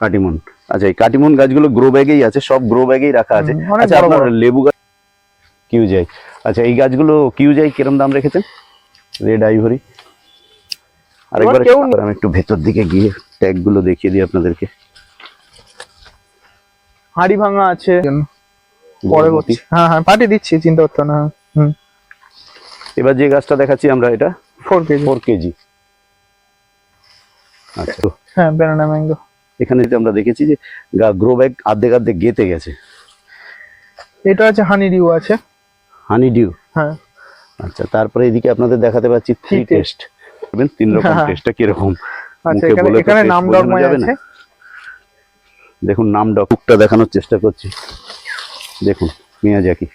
কাটিমন। আচ্ছা এই কাটিমন গাছগুলো গ্রো ব্যাগেই আছে সব গ্রো ব্যাগেই রাখা আছে। আচ্ছা আপনার লেবু গাছ কিউ যাই আচ্ছা এই গাছগুলো কিউ যাই কিরম দাম রেখেছেন? Red ivory. আরেকবার আমি একটু ভেতর দিকে গিয়ে ট্যাগগুলো দেখিয়ে দিই আপনাদেরকে। হাড়ি ভাঙা আছে। পরে গৌরমতি। হ্যাঁ হ্যাঁ পাঠিয়ে দিচ্ছি চিন্তা করতে না। হুম। এবার যে গাছটা দেখাচ্ছি আমরা এটা? Four KG. Four KG. আচ্ছা। হ্যাঁ ব্যানানা ম্যাঙ্গো এখানে যে আমরা দেখেছি যে গ্রো ব্যাগ আর্ধেক আর্ধেক গেতে গেছে। এটা আছে হানি ডিউ আছে। হানি ডিউ হ্যাঁ। আচ্ছা তারপরে এদিকে আপনাদের দেখাতে পাচ্ছি থ্রি টেস্ট তিন রকম হ্যাঁ। টেস্টটা কীরকম? আচ্ছা এখানে এখানে নাম ডগমাই আছে। দেখুন নাম ডকুকটা দেখানোর চেষ্টা করছি। দেখুন মিয়াজাকি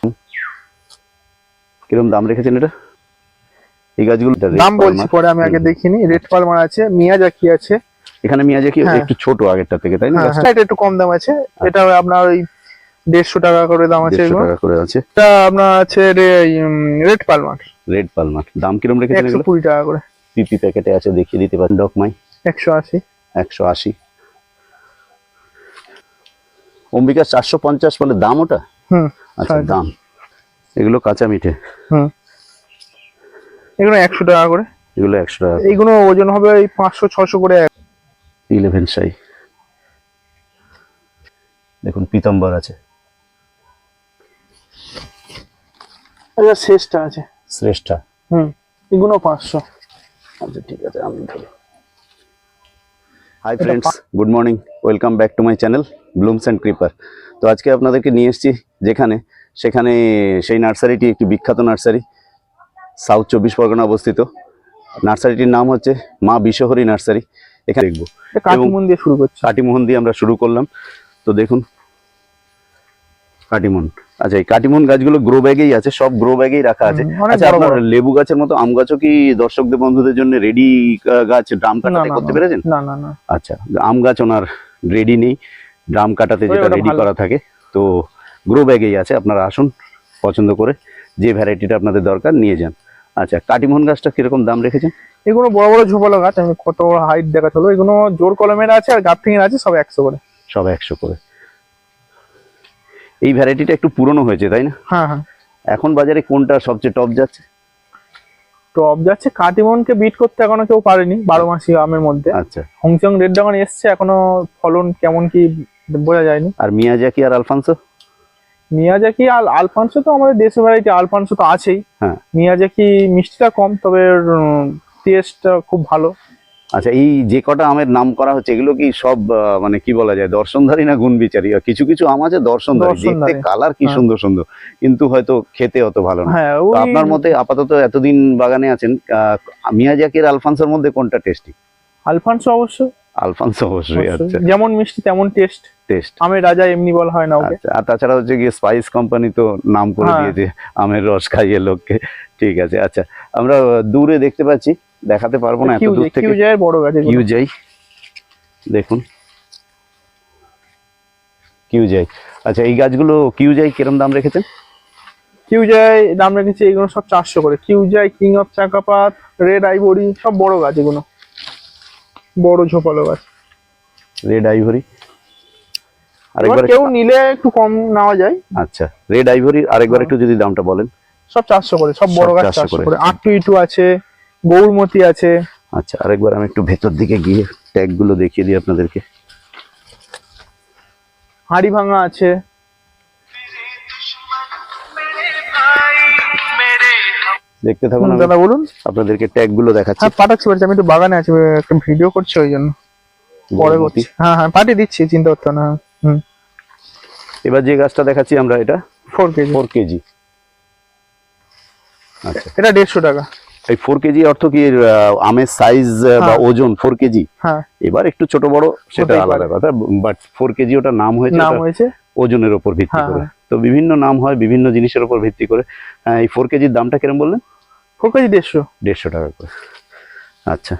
হুম। কিরম দাম রেখেছেন এটা? এই গাছগুলো দাম বলছি পরে আমি আগে দেখিনি। রেড পালমার আছে। মিয়াজাকি আছে? এখানে মিয়াজাকি হ্যাঁ। একটু ছোট আগেরটা থেকে তাই না? হ্যাঁ গাছটা? হ্যাঁ, এটা একটু কম দাম আছে। এটা আপনার ওই দেড়শো টাকা করে দাম আছে দেড়শো এগুলো। টাকা করে আছে। এটা আপনার আছে রেড পালমার। Red Palmer. দাম কিরম রেখেছেন একশো এগুলো কুড়ি টাকা করে। পিপি প্যাকেটে আছে দেখিয়ে দিতে পারেন। ডকমাই একশো আশি। একশো আশি। অম্বিকা চারশো পঞ্চাশ বলে দাম ওটা? হুম আচ্ছা সাড়ে দাম। এগুলো কাঁচা মিঠে। হুম। এগুলো একশো টাকা করে। এগুলো একশো টাকা এইগুলো ওজন হবে এই পাঁচশো ছশো করে ইলেভেন সাই। দেখুন পিতম্বর আছে। আচ্ছা শেষটা আছে। শ্রেষ্ঠা। হুম এগুলো পাঁচশো। আচ্ছা ঠিক আছে আমি ধরি। Hi friends good morning welcome back to my channel blooms and creeper তো আজকে আপনাদেরকে নিয়ে এসেছি যেখানে সেখানে সেই নার্সারিটি একটি বিখ্যাত নার্সারি সাউথ চব্বিশ পরগনা অবস্থিত। নার্সারিটির নাম হচ্ছে মা বিশ্বহরি নার্সারি। এখানে দেখব। এটা কাটিমন দিয়ে শুরু করছি। কাটিমোহন দিয়ে আমরা শুরু করলাম। তো দেখুন কাটিমন। আচ্ছা এই কাটিমন গাছগুলো গ্রো ব্যাগেই আছে সব গ্রো ব্যাগেই রাখা আছে। আচ্ছা আপনার লেবু গাছের মতো আম গাছও কি দর্শকদের বন্ধুদের জন্য রেডি গাছ ড্রাম কাটাতে করতে পেরেছেন? না না না। আচ্ছা আম গাছ ওনার রেডি নেই। ড্রাম কাটাতে যেটা রেডি করা থাকে। তো গ্রো ব্যাগেই আছে আপনারা আসুন পছন্দ করে যে ভ্যারাইটিটা আপনাদের দরকার নিয়ে যান। আচ্ছা কাটিমোহন গাছটা কীরকম দাম রেখেছেন? এগুলো বড় বড় ঝোপালো গাছ আমি কত হাইট দেখা হলো এগুলো জোর কলমের আছে আর গার্থিং এর আছে সব একশো করে। সব একশো করে। এই ভ্যারাইটিটা একটু পুরনো হয়েছে তাই না? হ্যাঁ হ্যাঁ। এখন বাজারে কোনটা সবচেয়ে টপ যাচ্ছে? টপ যাচ্ছে কাটিমনকে বিট করতে এখনও কেউ পারেনি বারো মাসি আমের মধ্যে। আচ্ছা। হংচং রেড ড্রাগন এসছে এখনও ফলন কেমন কি বোঝা যায়নি। আর মিয়াজাকি আর আলফানসো? মিয়াজাকি আর আলফানসো তো আমাদের দেশে ভ্যারাইটি আলফানসো তো আছেই। হ্যাঁ। মিয়াজাকি মিষ্টিটা কম তবে টেস্টটা খুব ভালো। আচ্ছা এই যে কটা আমের নাম করা হচ্ছে এগুলো কি সব মানে কি বলা যায় দর্শনধারী না গুণ বিচারী কিছু কিছু আম আছে দর্শনধারী দেখতে কালার কি হ্যাঁ। সুন্দর সুন্দর কিন্তু হয়তো খেতে অত ভালো না। হ্যাঁ আপনার মতে আপাতত এতদিন বাগানে আছেন আহ, মিয়াজাকি আর আলফানসোর মধ্যে কোনটা টেস্টি আলফানসো অবশ্য আলফানসো অবশ্যই আচ্ছা। যেমন মিষ্টি তেমন টেস্ট। টেস্ট। আমের রাজা এমনি বলা হয় না ওকে। আচ্ছা আর তাছাড়া হচ্ছে গিয়ে স্পাইস কোম্পানি তো নাম করে হ্যাঁ। দিয়েছে আমের রস খাইয়ে লোককে। ঠিক আছে আচ্ছা আমরা দূরে দেখতে পাচ্ছি দেখাতে পারব না এত দূর থেকে। যায় বড় গাছ যাই দেখুন। কিউ যাই। আচ্ছা এই গাছগুলো কিউ যাই কিরম দাম রেখেছেন? কিউ যায় দাম রেখেছি এগুলো সব চারশো করে। কিউ যায় king of Chakapat red ivory সব বড় গাছ এগুলো। বড় ঝোপালো গাছ। রেড আইভরি আরেকবার কেউ নিলে একটু কম নেওয়া যায়। আচ্ছা রেড আইভরি আরেকবার হ্যাঁ। একটু যদি দামটা বলেন। সব চারশো করে সব বড় গাছ 400 চারশো করে। আটটু ইটু আছে গৌরমতি আছে। আচ্ছা আরেকবার আমি একটু ভেতর দিকে গিয়ে ট্যাগগুলো দেখিয়ে দিই আপনাদেরকে। হাড়ি ভাঙা আছে। দেখতে থাকুন দাদা বলুন। আপনাদেরকে ট্যাগগুলো দেখাচ্ছি। হ্যাঁ পাঠাচ্ছি পাঠাচ্ছি। আমি একটু বাগানে আছি একটা ভিডিও করছি ওই জন্য। পরে। করছি। হ্যাঁ হ্যাঁ পাঠিয়ে দিচ্ছি চিন্তা করতে না। হুম। এবার যে গাছটা দেখাচ্ছি আমরা এটা? Four KG. Four KG. আচ্ছা। এটা দেড়শো টাকা। এই ফোর কেজি অর্থ কি আমের সাইজ বা হ্যাঁ। ওজন ফোর কেজি? হ্যাঁ। এবার একটু ছোট বড় সেটা আলাদা কথা। বাট ফোর কেজি ওটা নাম হয়েছে নাম হয়েছে? ওজনের উপর ভিত্তি হ্যাঁ, করে। তো বিভিন্ন নাম হয় বিভিন্ন জিনিসের উপর ভিত্তি করে। এই ফোর কেজির দামটা কিরম বললেন? কেজি? দেড়শো? দেড়শো টাকা করে। আচ্ছা।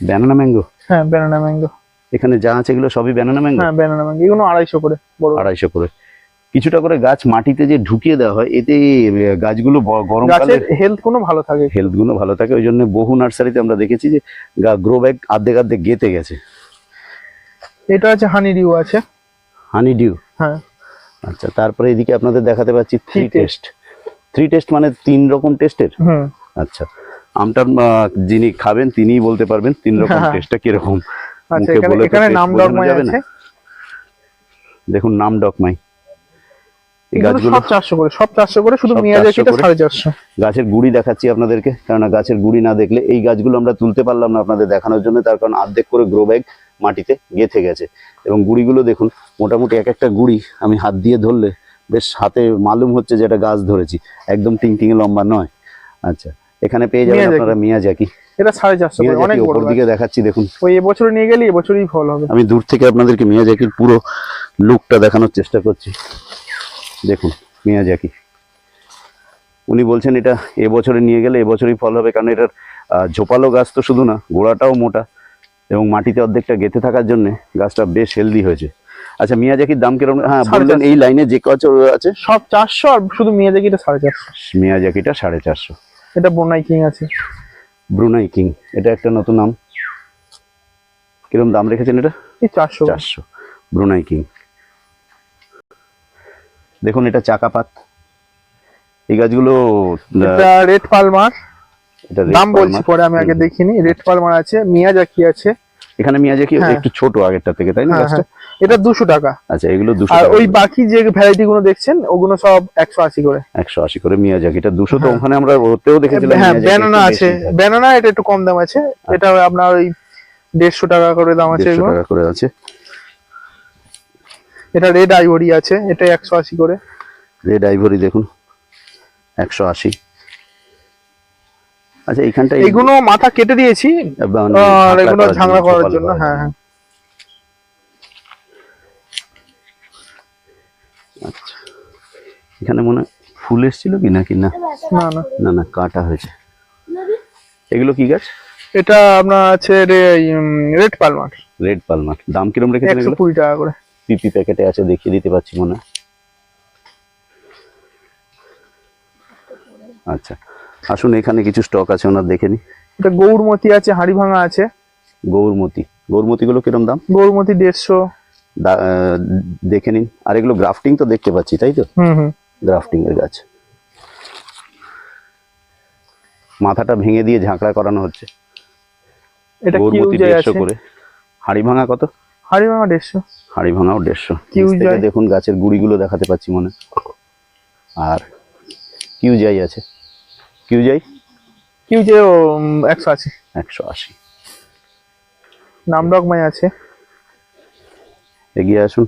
ব্যানানা ম্যাঙ্গো হ্যাঁ ব্যানানা ম্যাঙ্গো এখানে যা আছে এগুলো সবই ব্যানানা ম্যাঙ্গো হ্যাঁ ব্যানানা ম্যাঙ্গো এগুলো আড়াইশো করে বড়। আড়াইশো করে। কিছুটা করে গাছ মাটিতে যে ঢুকিয়ে দেওয়া হয় এতে গাছগুলো গরমকালে হেলথ কোনো ভালো থাকে। হেলথগুলো ভালো থাকে। ওই জন্য বহু নার্সারিতে আমরা দেখেছি যে গ্রো ব্যাগ আর্ধেক আর্ধেক গেতে গেছে। এটা আছে হানি ডিউ আছে। হানি ডিউ হ্যাঁ। আচ্ছা তারপরে এদিকে আপনাদের দেখাতে পাচ্ছি থ্রি টেস্ট থ্রি টেস্ট মানে তিন রকম টেস্টের আচ্ছা। আমটার আহ, যিনি খাবেন তিনিই বলতে পারবেন তিন রকম হ্যাঁ। টেস্টটা কীরকম। আচ্ছা মুখে এখানে বলে এখানে নাম বোঝানো ডগমাই আছে? দেখুন নাম ডকমাই এই গাছগুলো সব চারশো করে সব চারশো করে শুধু মিয়াজাকিটা 400 করে। সাড়ে চারশো। গাছের গুড়ি দেখাচ্ছি আপনাদেরকে কারণ গাছের গুড়ি না দেখলে এই গাছগুলো আমরা তুলতে পারলাম না আপনাদের দেখানোর জন্য তার কারণ অর্ধেক করে গ্রো ব্যাগ মাটিতে গেঁথে গেছে। এবং গুড়িগুলো দেখুন মোটামুটি এক একটা গুড়ি আমি হাত দিয়ে ধরলে বেশ হাতে মালুম হচ্ছে যে এটা গাছ ধরেছি। একদম টিং টিঙে লম্বা নয়। আচ্ছা এখানে পেয়ে যাবেন। আপনারা মিয়াজাকি। এটা সাড়ে চারশো অনেক বড় দিকে দেখাচ্ছি দেখুন। ওই এবছরে নিয়ে গেলে এবছরই ফল হবে। আমি দূর থেকে আপনাদেরকে মিয়াজাকির পুরো লুকটা দেখানোর চেষ্টা করছি। দেখুন মিয়াজাকি। উনি বলছেন এটা এবছরে নিয়ে গেলে এবছরই ফল হবে কারণ এটার ঝোপালো গাছ তো শুধু না গোড়াটাও মোটা। এবং মাটিতে অর্ধেকটা গেঁথে থাকার জন্য গাছটা বেশ হেলদি হয়েছে। আচ্ছা মিয়াজাকির দাম কীরকম? হ্যাঁ বললেন এই লাইনে যে কচ আছে? সব চারশো আর শুধু মিয়াজাকিটা সাড়ে চারশো। মিয়াজাকিটা সাড়ে চারশো। এটা বনাই কিং আছে। ব্রুনাই কিং এটা একটা নতুন নাম। কীরকম দাম রেখেছেন এটা? চারশো। চারশো ব্রুনাই কিং। দেখুন এটা চাকাপাত এই গাছগুলো এটা রেড পালমার দাম বলছি পরে আমি আগে দেখিনি। রেড পালমার আছে মিয়াজাকি আছে। এখানে মিয়াজাকি হ্যাঁ। একটু ছোট আগেরটা থেকে তাই না হ্যাঁ গাছটা? হ্যাঁ। এটা দুশো টাকা। আচ্ছা এগুলো দুশো আর ওই বাকি যে ভ্যারাইটি গুলো দেখছেন ওগুলো সব একশো আশি করে। একশো আশি করে মিয়াজাকিটা দুশো তো হ্যাঁ। ওখানে আমরা ওতেও দেখেছিলাম হ্যাঁ ব্যানানা আছে। ব্যানানা এটা একটু কম দাম আছে। এটা আপনার ওই দেড়শো টাকা করে দাম আছে টাকা করে আছে। এটা রেড আইভরি আছে এটা একশো আশি করে। রেড আইভরি দেখুন একশো আশি। আচ্ছা এইখানটা এগুলো মাথা কেটে দিয়েছি আর এগুলো ঝাংড়া করার জন্য হ্যাঁ হ্যাঁ। এখানে মনে হয় ফুল এসেছিল কি নাকি? না। না না। না না কাটা হয়েছে। এগুলো কি গাছ? এটা আপনার আছে রেড পালমার রেড পালমার দাম কিরম রেখেছেন এগুলো? কুড়ি টাকা করে। পিপি প্যাকেটে আছে দেখিয়ে দিতে পারছি মনে। আচ্ছা আসুন এখানে কিছু স্টক আছে ওনার দেখে নি এটা গৌরমতি আছে হাড়ি ভাঙা আছে। গৌরমতি। গৌরমতিগুলো কিরম দাম? গৌরমতি দেড়শো। দেখে নিন। আর এগুলো গ্রাফটিং তো দেখতে পাচ্ছি তাই তো? হুম হুম। গ্রাফটিং এর গাছ। মাথাটা ভেঙে দিয়ে ঝাঁকড়া করানো হচ্ছে। এটা গৌরমতি কিউজাই দেড়শো আছে? করে। হাড়ি ভাঙা কত? হাড়ি ভাঙা দেড়শো। হাড়ি ভাঙাও দেড়শো। দেখুন গাছের গুড়িগুলো দেখাতে পাচ্ছি মনে। আর কিউ যাই আছে? কিউ যাই কিউজে একশো আশি। একশো আশি। নাম ডগমাই আছে। এগিয়ে আসুন।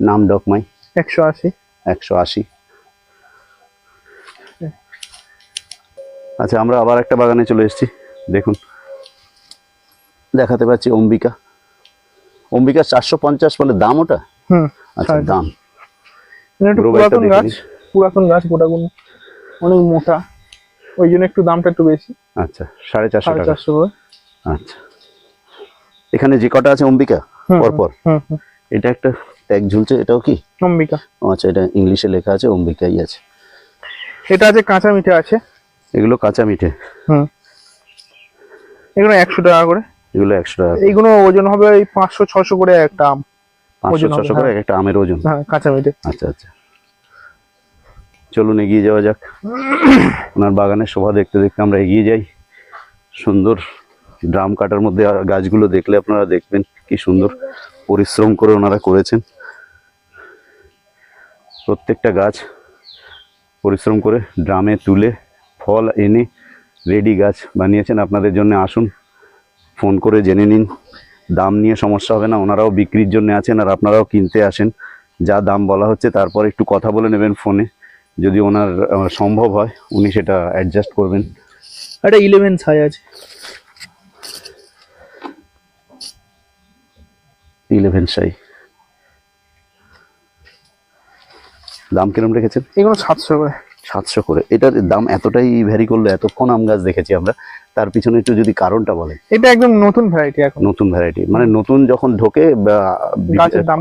নাম ডকমাই একশো আশি। একশো আশি। আচ্ছা আমরা আবার একটা বাগানে চলে এসেছি। দেখুন। দেখাতে পাচ্ছি অম্বিকা। অম্বিকা চারশো পঞ্চাশ বলে দাম ওটা? আচ্ছা দাম। পুরাতন গাছ পুরাতন গাছ অনেক মোটা। ওই জন্য একটু দামটা একটু বেশি। আচ্ছা সাড়ে চারশো সাড়ে চারশো আচ্ছা। এখানে যে কটা আছে অম্বিকা? পরপর? এটা একটা ট্যাগ ঝুলছে এটাও কি? অম্বিকা। আচ্ছা এটা ইংলিশে লেখা আছে অম্বিকাই আছে। এটা আছে কাঁচা মিঠে আছে। এগুলো কাঁচা মিঠে। হুম। এগুলো একশো টাকা করে। এগুলো একশো টাকা এইগুলো ওজন হবে ওই পাঁচশো ছশো করে একটা আম। পাঁচশো ছশো করে হ্যাঁ। একটা আমের ওজন। হ্যাঁ কাঁচা মিঠে। আচ্ছা আচ্ছা। চলুন এগিয়ে যাওয়া যাক। ওনার বাগানের শোভা দেখতে দেখতে আমরা এগিয়ে যাই। সুন্দর ড্রাম কাটার মধ্যে গাছগুলো দেখলে আপনারা দেখবেন কি সুন্দর পরিশ্রম করে ওনারা করেছেন। প্রত্যেকটা গাছ পরিশ্রম করে ড্রামে তুলে ফল এনে রেডি গাছ বানিয়েছেন। আপনাদের জন্য আসুন ফোন করে জেনে নিন। দাম নিয়ে সমস্যা হবে না ওনারাও বিক্রির জন্য আছেন আর আপনারাও কিনতে আসেন। যা দাম বলা হচ্ছে তারপর একটু কথা বলে নেবেন ফোনে। যদি ওনার সম্ভব হয় উনি সেটা অ্যাডজাস্ট করবেন। এটা ইলেভেন সাইজ আছে। ইলেভেন সাই দাম কিরম রেখেছেন? এগুলো সাতশো করে। সাতশো করে। এটার দাম এতটাই ভ্যারি করল এতক্ষণ আম গাছ দেখেছি আমরা। তার পিছনে একটু যদি কারণটা বলে এটা একদম নতুন ভ্যারাইটি এখন। নতুন ভ্যারাইটি মানে নতুন যখন ঢোকে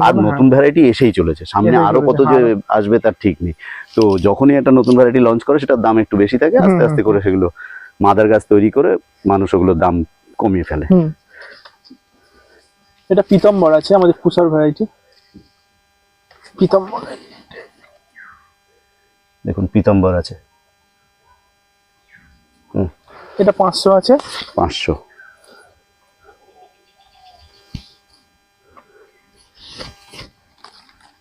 আর নতুন ভ্যারাইটি এসেই চলেছে। সামনে আরও কত যে হ্যাঁ। আসবে তার ঠিক নেই। তো যখনই একটা নতুন ভ্যারাইটি লঞ্চ করে সেটার দাম একটু বেশি থাকে। আস্তে আস্তে করে সেগুলো মাদার গাছ তৈরি করে মানুষ ওগুলোর দাম কমিয়ে ফেলে। এটা পিতম্বর আছে আমাদের পুষার ভ্যারাইটি পিতম্বর। দেখুন পিতম্বর আছে। এটা পাঁচশো আছে। পাঁচশো।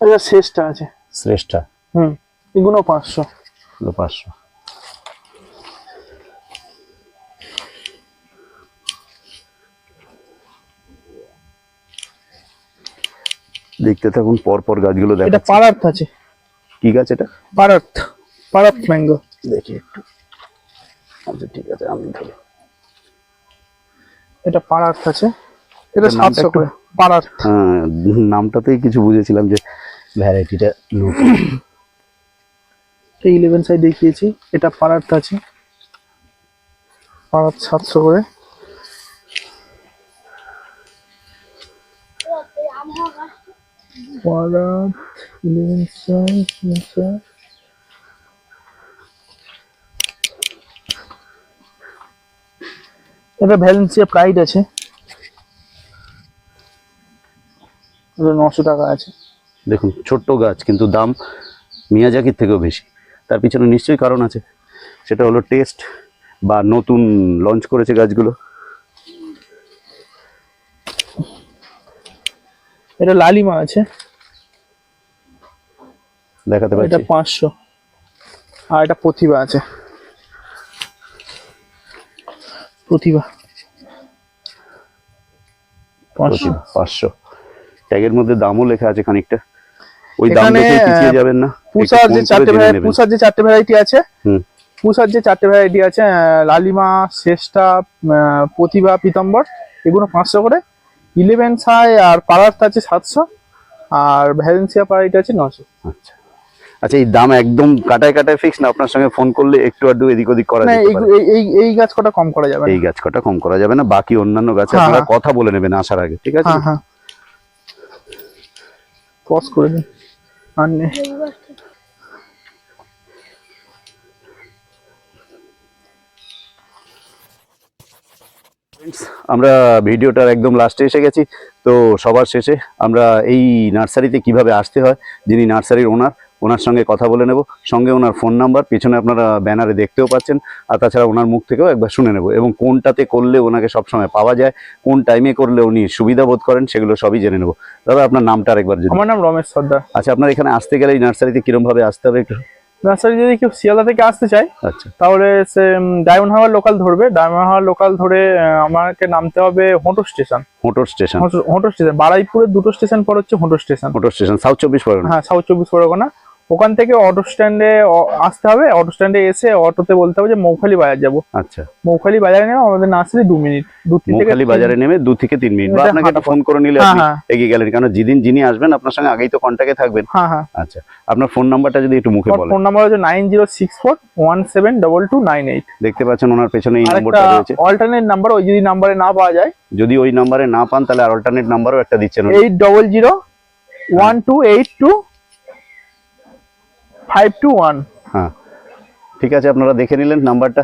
এটা শেষটা আছে। শ্রেষ্ঠা। হুম এগুলো পাঁচশো। হলো পাঁচশো। দেখতে থাকুন পর পর গাছগুলো এটা দেখা পারার্থ আছে। কি গাছ এটা? পারার্থ পারার্থ ম্যাঙ্গো। দেখি একটু। আচ্ছা ঠিক আছে আমি ধরি। এটা পারার্থ আছে। এটা সাতশো করে পারার্থ হ্যাঁ নামটাতেই কিছু বুঝেছিলাম যে ভ্যারাইটিটা এই ইলেভেন সাইড দেখিয়েছি এটা পারার্থ আছে। পারার্থ সাতশো করে। পারার্থ ইলেভেন সাইড এটা ভ্যালেন্সিয়া প্রাইড আছে। নশো টাকা আছে। দেখুন ছোট্ট গাছ কিন্তু দাম মিয়াজাকির থেকেও বেশি। তার পিছনে নিশ্চয়ই কারণ আছে। সেটা হলো টেস্ট বা নতুন লঞ্চ করেছে গাছগুলো। এটা লালিমা আছে। দেখাতে এটা পাঁচশো। আর এটা প্রতিভা আছে। প্রতিভা। পাঁচশো। ট্যাগের মধ্যে দামও লেখা আছে খানিকটা। ওই দাম দেখে পিছিয়ে যাবেন না। পুষার যে চারটে ভ্যারাইটি পুষার যে চারটে ভ্যারাইটি আছে হুম। পুষার যে চারটে ভ্যারাইটি আছে লালিমা শ্রেষ্ঠা প্রতিভা পিতাম্বর এগুলো পাঁচশো করে। ইলেভেন সাই আর পারার্থ আছে সাতশো আর ভ্যালেন্সিয়া পারাইট আছে নশো আচ্ছা। আচ্ছা এই দাম একদম কাটায় কাটায় ফিক্স না? আপনার সঙ্গে ফোন করলে একটু আধটু এদিক ওদিক করা না যেতে এই গাছ কটা কম করা যাবে এই গাছ কটা কম করা যাবে না বাকি অন্যান্য গাছে হ্যাঁ, আপনারা হ্যাঁ। কথা বলে নেবেন আসার আগে ঠিক আছে? হ্যাঁ পজ করে দিন। আর নে। আমরা ভিডিওটার একদম লাস্টে এসে গেছি। তো সবার শেষে আমরা এই নার্সারিতে কীভাবে আসতে হয় যিনি নার্সারির ওনার ওনার সঙ্গে কথা বলে নেব। সঙ্গে ওনার ফোন নাম্বার পিছনে আপনারা ব্যানারে দেখতেও পাচ্ছেন আর তাছাড়া ওনার মুখ থেকেও একবার শুনে নেব এবং কোনটাতে করলে ওনাকে সবসময় পাওয়া যায় কোন টাইমে করলে উনি সুবিধা বোধ করেন সেগুলো সবই জেনে নেব। দাদা আপনার নামটা আরেকবার যদি আমার নাম রমেশ সর্দার। আচ্ছা আপনার এখানে আসতে গেলে এই নার্সারিতে কিরম ভাবে আসতে হবে একটু? নার্সারি যদি কেউ শিয়ালদা থেকে আসতে চায় আচ্ছা। তাহলে সে ডায়মন্ড হাওয়ার লোকাল ধরবে। ডায়মন্ড হাওয়ার লোকাল ধরে আমাকে নামতে হবে হোটো স্টেশন মোটর স্টেশন হোটো স্টেশন বারাইপুরের দুটো স্টেশন পর হচ্ছে হোটো স্টেশন মোটর স্টেশন সাউথ চব্বিশ পরগনা। হ্যাঁ সাউথ চব্বিশ পরগনা। ওখান থেকে অটো স্ট্যান্ডে আসতে হবে অটো স্ট্যান্ডে এসে অটোতে বলতে হবে যে মৌখালি বাজার যাব। আচ্ছা। মৌখালি বাজারে নেবে আমাদের নার্সারি দু মিনিট দু থেকে মৌখালি বাজারে নেমে দু থেকে তিন মিনিট বা আপনাকে ফোন করে নিলে হ্যাঁ আপনি হ্যাঁ এগিয়ে গেলেন কারণ যেদিন যিনি আসবেন আপনার সঙ্গে আগেই তো কন্ট্যাক্টে থাকবেন। হ্যাঁ হ্যাঁ। আচ্ছা আপনার ফোন নাম্বারটা যদি একটু মুখে বলেন। ফোন নাম্বার হচ্ছে nine zero six four one seven double two nine eight দেখতে পাচ্ছেন ওনার পেছনে এই নম্বরটা রয়েছে। অল্টারনেট নাম্বার ওই যদি নাম্বারে না পাওয়া যায়। যদি ওই নাম্বারে না পান তাহলে আর অল্টারনেট নাম্বারও একটা দিচ্ছেন eight double zero one two eight two five two one হ্যাঁ। ঠিক আছে, আপনারা দেখে নিলেন নাম্বারটা।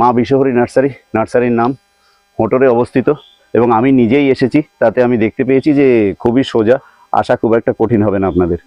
মা বিশ্বহরী নার্সারি, নার্সারির নাম হোটরে অবস্থিত। এবং আমি নিজেই এসেছি, তাতে আমি দেখতে পেয়েছি যে খুবই সোজা আসা খুব একটা কঠিন হবে না আপনাদের।